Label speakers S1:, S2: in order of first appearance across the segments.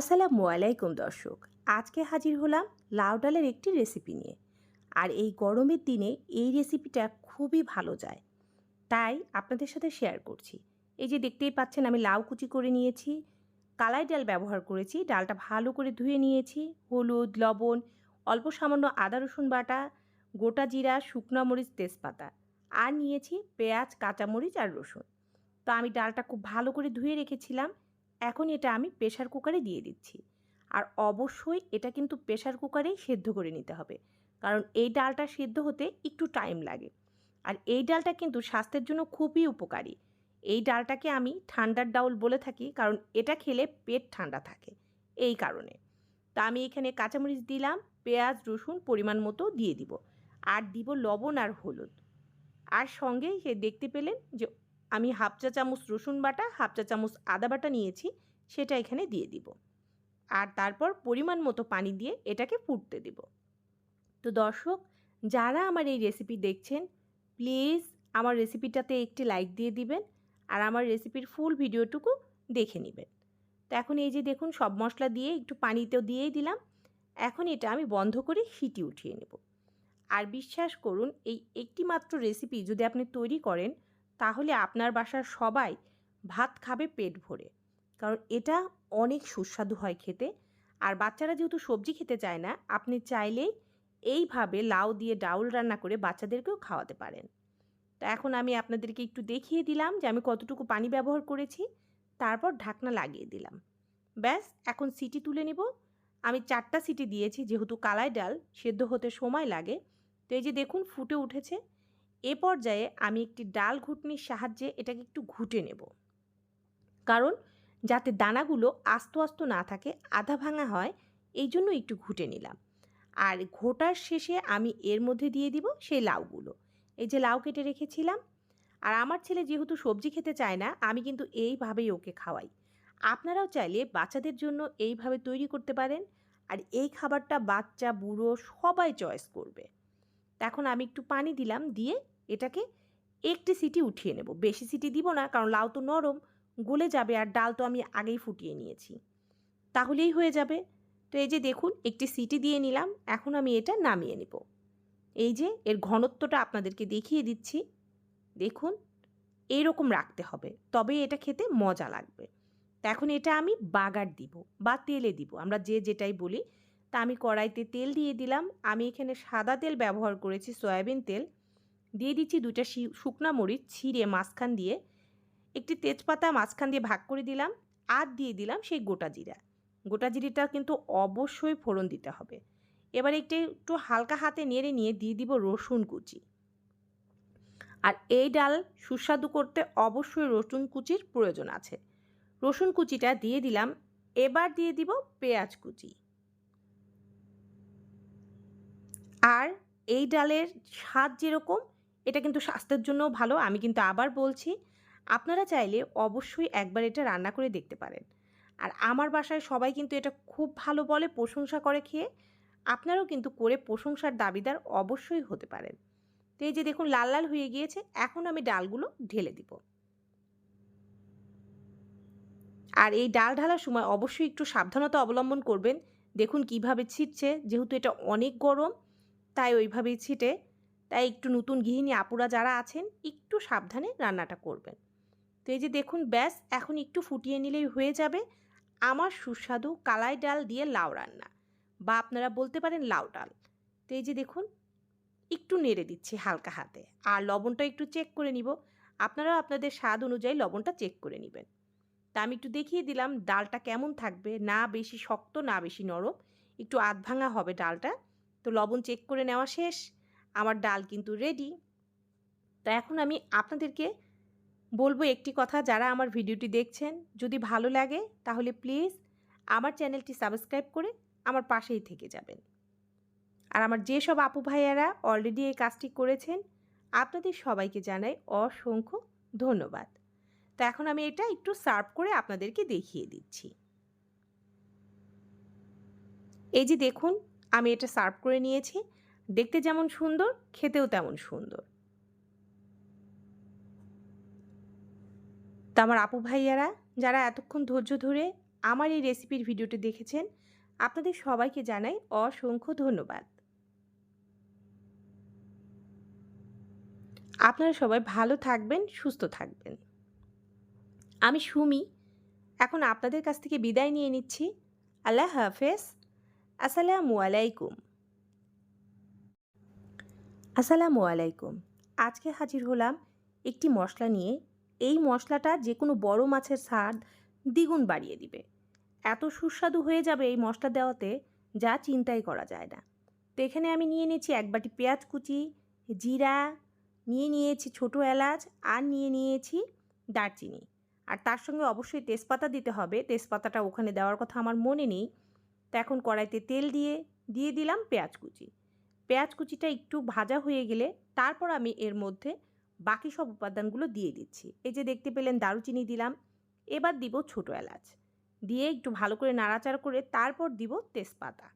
S1: আসসালামু আলাইকুম, দর্শক। আজকে হাজির হলাম লাউ ডালের একটি রেসিপি নিয়ে। আর এই গরমের দিনে এই রেসিপিটা খুবই ভালো যায়। তাই আপনাদের সাথে শেয়ার করছি। এই যে দেখতেই পাচ্ছেন, আমি লাউ কুচি করে নিয়েছি, কালাই ডাল ব্যবহার করেছি, ডালটা ভালো করে ধুয়ে নিয়েছি, হলুদ, লবণ, অল্প সামান্য আদা, রসুন বাটা, গোটা জিরা, শুকনো মরিচ, তেজপাতা, আর নিয়েছি পেঁয়াজ, কাঁচামরিচ আর রসুন। তো আমি ডালটা খুব ভালো করে ধুয়ে রেখেছিলাম। এখন এটা আমি প্রেশার কুকারে দিয়ে দিচ্ছি। আর অবশ্যই এটা কিন্তু প্রেশার কুকারেই সেদ্ধ করে নিতে হবে। কারণ এই ডালটা সেদ্ধ হতে একটু টাইম লাগে। আর এই ডালটা কিন্তু স্বাস্থ্যের জন্য খুবই উপকারী। এই ডালটাকে আমি ঠান্ডার ডাউল বলে থাকি, কারণ এটা খেলে পেট ঠান্ডা থাকে। এই কারণে। তা আমি এখানে কাঁচামরিচ দিলাম, পেঁয়াজ, রসুন পরিমাণ মতো দিয়ে দিব। আর দিব লবণ আর হলুদ। আর সঙ্গে সে দেখতে পেলেন যে আমি হাফ চা চামচ রসুন বাটা, হাফ চা চামচ আদা বাটা নিয়েছি, সেটা এখানে দিয়ে দিব। আর তারপর পরিমাণ মতো পানি দিয়ে এটাকে ফুটতে দিব। তো দর্শক, যারা আমার এই রেসিপি দেখছেন প্লিজ আমার রেসিপিটাতে একটি লাইক দিয়ে দিবেন আর আমার রেসিপির ফুল ভিডিওটুকু দেখে নেবেন। তো এখন এই যে দেখুন, সব মশলা দিয়ে একটু পানিতেও দিয়েই দিলাম। এখন এটা আমি বন্ধ করে সিটি উঠিয়ে নেব। আর বিশ্বাস করুন, এই একটি মাত্র রেসিপি যদি আপনি তৈরি করেন তাহলে আপনার বাসার সবাই ভাত খাবে পেট ভরে। কারণ এটা অনেক সুস্বাদু হয় খেতে। আর বাচ্চারা যেহেতু সবজি খেতে চায় না, আপনি চাইলেই এইভাবে লাউ দিয়ে ডাউল রান্না করে বাচ্চাদেরকেও খাওয়াতে পারেন। তো এখন আমি আপনাদেরকে একটু দেখিয়ে দিলাম যে আমি কতটুকু পানি ব্যবহার করেছি, তারপর ঢাকনা লাগিয়ে দিলাম। ব্যাস, এখন সিটি তুলে নিব। আমি চারটা সিটি দিয়েছি, যেহেতু কালাই ডাল সেদ্ধ হতে সময় লাগে। তো এই যে দেখুন, ফুটে উঠেছে। এ পর্যায়ে আমি একটি ডাল ঘুটনির সাহায্যে এটাকে একটু ঘুটে নেব। কারণ যাতে দানাগুলো আস্ত আস্ত না থাকে, আধা ভাঙা হয়, এই জন্য একটু ঘুটে নিলাম। আর ঘোটার শেষে আমি এর মধ্যে দিয়ে দিব সেই লাউগুলো। এই যে লাউ কেটে রেখেছিলাম। আর আমার ছেলে যেহেতু সবজি খেতে চায় না, আমি কিন্তু এইভাবেই ওকে খাওয়াই। আপনারাও চাইলে বাচ্চাদের জন্য এইভাবে তৈরি করতে পারেন। আর এই খাবারটা বাচ্চা, বুড়ো সবাই চয়েস করবে। এখন আমি একটু পানি দিলাম দিয়ে এটাকে একটি সিটি উঠিয়ে নেব। বেশি সিটি দিব না, কারণ লাউ তো নরম, গলে যাবে আর ডাল তো আমি আগেই ফুটিয়ে নিয়েছি। তাহলেই হয়ে যাবে। তো এই যে দেখুন, একটি সিটি দিয়ে নিলাম, এখন আমি এটা নামিয়ে নেব। এই যে এর ঘনত্বটা আপনাদেরকে দেখিয়ে দিচ্ছি। দেখুন এইরকম রাখতে হবে, তবে এটা খেতে মজা লাগবে। তো এখন এটা আমি বাগার দিব বা তেলে দিব। আমরা যে যেটাই বলি, তা আমি কড়াইতে তেল দিয়ে দিলাম। আমি এখানে সাদা তেল ব্যবহার করেছি, সয়াবিন তেল। দিয়ে দিচ্ছি দুটা শুকনা মরিচ ছিঁড়ে মাঝখান দিয়ে। একটি তেজপাতা মাঝখান দিয়ে ভাগ করে দিলাম আর দিয়ে দিলাম সেই গোটা জিরা। গোটা জিরিটা কিন্তু অবশ্যই ফোড়ন দিতে হবে। এবার একটু একটু হালকা হাতে নেড়ে নিয়ে দিয়ে দিব রসুন কুচি। আর এই ডাল সুস্বাদু করতে অবশ্যই রসুন কুচির প্রয়োজন আছে। রসুন কুচিটা দিয়ে দিলাম, এবার দিয়ে দিব পেঁয়াজ কুচি। আর এই ডালের স্বাদ যেরকম এটা কিন্তু স্বাস্থ্যের জন্য ভালো, আমি কিন্তু আবার বলছি, আপনারা চাইলে অবশ্যই একবার এটা রান্না করে দেখতে পারেন। আর আমার বাসায় সবাই কিন্তু এটা খুব ভালো বলে, প্রশংসা করে খেয়ে, আপনারাও কিন্তু করে প্রশংসার দাবিদার অবশ্যই হতে পারেন। তো এই যে দেখুন, লাল লাল হয়ে গিয়েছে, এখন আমি ডালগুলো ঢেলে দিব। আর এই ডাল ঢালার সময় অবশ্যই একটু সাবধানতা অবলম্বন করবেন। দেখুন কীভাবে ছিটছে, যেহেতু এটা অনেক গরম, তাই ওইভাবেই ছিটে। তাই একটু নতুন গৃহিণী আপুরা যারা আছেন, একটু সাবধানে রান্নাটা করবেন। তো এই যে দেখুন, ব্যাস, এখন একটু ফুটিয়ে নিলেই হয়ে যাবে। আমার সুস্বাদু কালাই ডাল দিয়ে লাউ রান্না বা আপনারা বলতে পারেন লাউ ডাল। তো এই যে দেখুন, একটু নেড়ে দিচ্ছি হালকা হাতে। আর লবণটা একটু চেক করে নিব। আপনারাও আপনাদের স্বাদ অনুযায়ী লবণটা চেক করে নেবেন। তা আমি একটু দেখিয়ে দিলাম ডালটা কেমন থাকবে, না বেশি শক্ত, না বেশি নরম। একটু আধ ভাঙা হবে ডালটা। তো লবণ চেক করে নেওয়া শেষ। আমার ডাল কিন্তু রেডি তা এখন আমি আপনাদেরকে বলব একটি কথা যারা আমার ভিডিওটি দেখছেন, যদি ভালো লাগে তাহলে প্লিজ আমার চ্যানেলটি সাবস্ক্রাইব করে আমার পাশেই থেকে যাবেন। আর আমার যেসব আপু ভাইয়ারা অলরেডি এই কাজটি করেছেন, আপনাদের সবাইকে জানাই অসংখ্য ধন্যবাদ। তো এখন আমি এটা একটু সার্ভ করে আপনাদেরকে দেখিয়ে দিচ্ছি। এই যে দেখুন, আমি এটা সার্ভ করে নিয়েছি। দেখতে যেমন সুন্দর, খেতেও তেমন সুন্দর। তা আমার আপু ভাইয়ারা, যারা এতক্ষণ ধৈর্য ধরে আমার এই রেসিপির ভিডিওটি দেখেছেন, আপনাদের সবাইকে জানাই অসংখ্য ধন্যবাদ। আপনারা সবাই ভালো থাকবেন, সুস্থ থাকবেন। আমি সুমি, এখন আপনাদের কাছ থেকে বিদায় নিয়ে নিচ্ছি। আল্লাহ হাফেজ। আসসালামু আলাইকুম। আসসালামু আলাইকুম। আজকে হাজির হলাম একটি মশলা নিয়ে। এই মশলাটা যে কোনো বড় মাছের স্বাদ দ্বিগুণ বাড়িয়ে দিবে। এত সুস্বাদু হয়ে যাবে এই মশলা দেওয়াতে যা চিন্তাই করা যায় না। তো এখানে আমি নিয়ে নিয়েছি এক বাটি পেঁয়াজ কুচি, জিরা, নিয়ে নিয়েছি ছোটো এলাচ আর নিয়ে নিয়েছি দারচিনি। আর তার সঙ্গে অবশ্যই তেজপাতা দিতে হবে। তেজপাতাটা ওখানে দেওয়ার কথা আমার মনে নেই। তো এখন কড়াইতে তেল দিয়ে দিয়ে দিলাম পেঁয়াজ কুচি। পেঁয়াজ কুচিটা একটু ভাজা হয়ে গেলে তারপর আমি এর মধ্যে বাকি সব উপাদানগুলো দিয়ে দিচ্ছি। এই যে দেখতে পেলেন দারুচিনি দিলাম। এবার দিব ছোটো এলাচ। দিয়ে একটু ভালো করে নাড়াচাড়া করে তারপর দিব তেজপাতা।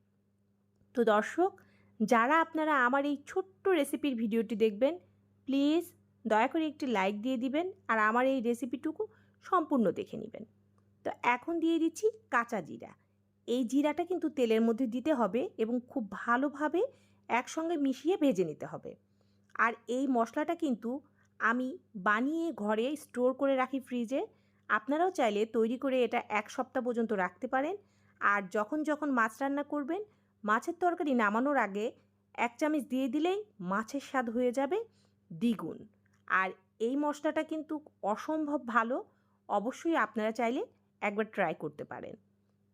S1: তো দর্শক, যারা আপনারা আমার এই ছোট্ট রেসিপির ভিডিওটি দেখবেন, প্লিজ দয়া করে একটি লাইক দিয়ে দিবেন আর আমার এই রেসিপিটুকু সম্পূর্ণ দেখে নেবেন। তো এখন দিয়ে দিচ্ছি কাঁচা জিরা। এই জিরাটা কিন্তু তেলের মধ্যে দিতে হবে এবং খুব ভালোভাবে একসঙ্গে মিশিয়ে ভেজে নিতে হবে। আর এই মশলাটা কিন্তু আমি বানিয়ে ঘরে স্টোর করে রাখি ফ্রিজে। আপনারাও চাইলে তৈরি করে এটা এক সপ্তাহ পর্যন্ত রাখতে পারেন। আর যখন যখন মাছ রান্না করবেন, মাছের তরকারি নামানোর আগে এক চামচ দিয়ে দিলেই মাছের স্বাদ হয়ে যাবে দ্বিগুণ। আর এই মশলাটা কিন্তু অসম্ভব ভালো, অবশ্যই আপনারা চাইলে একবার ট্রাই করতে পারেন।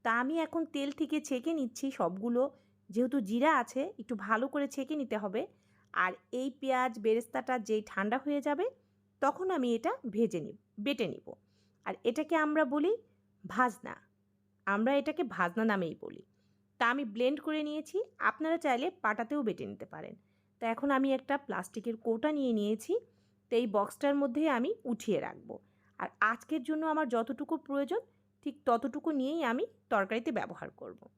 S1: তা আমি এখন তেল থেকে ছেঁকে নিচ্ছি সবগুলো যেহেতু জিরা আছে, একটু ভালো করে ছেঁকে নিতে হবে। আর এই পেঁয়াজ, বেরেস্তাটা যেই ঠান্ডা হয়ে যাবে, তখন আমি এটা ভেজে নিব, বেটে নিব। আর এটাকে আমরা বলি ভাজনা। আমরা এটাকে ভাজনা নামেই বলি। তা আমি ব্লেন্ড করে নিয়েছি, আপনারা চাইলে পাটাতেও বেটে নিতে পারেন। তো এখন আমি একটা প্লাস্টিকের কৌটা নিয়ে নিয়েছি, তো এই বক্সটার মধ্যে আমি উঠিয়ে রাখব। আর আজকের জন্য আমার যতটুকু প্রয়োজন, ঠিক ততটুকু নিয়েই আমি তরকারিতে ব্যবহার করব।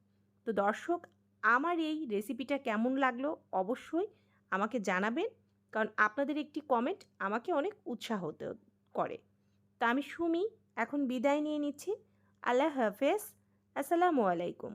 S1: তো দর্শক আমার এই রেসিপিটা কেমন লাগল অবশ্যই আমাকে জানাবেন। কারণ আপনাদের একটি কমেন্ট আমাকে অনেক উৎসাহ করে। তা আমি সুমি, এখন বিদায় নিয়ে নিচ্ছি। আল্লাহ হাফেজ। আসসালামু আলাইকুম।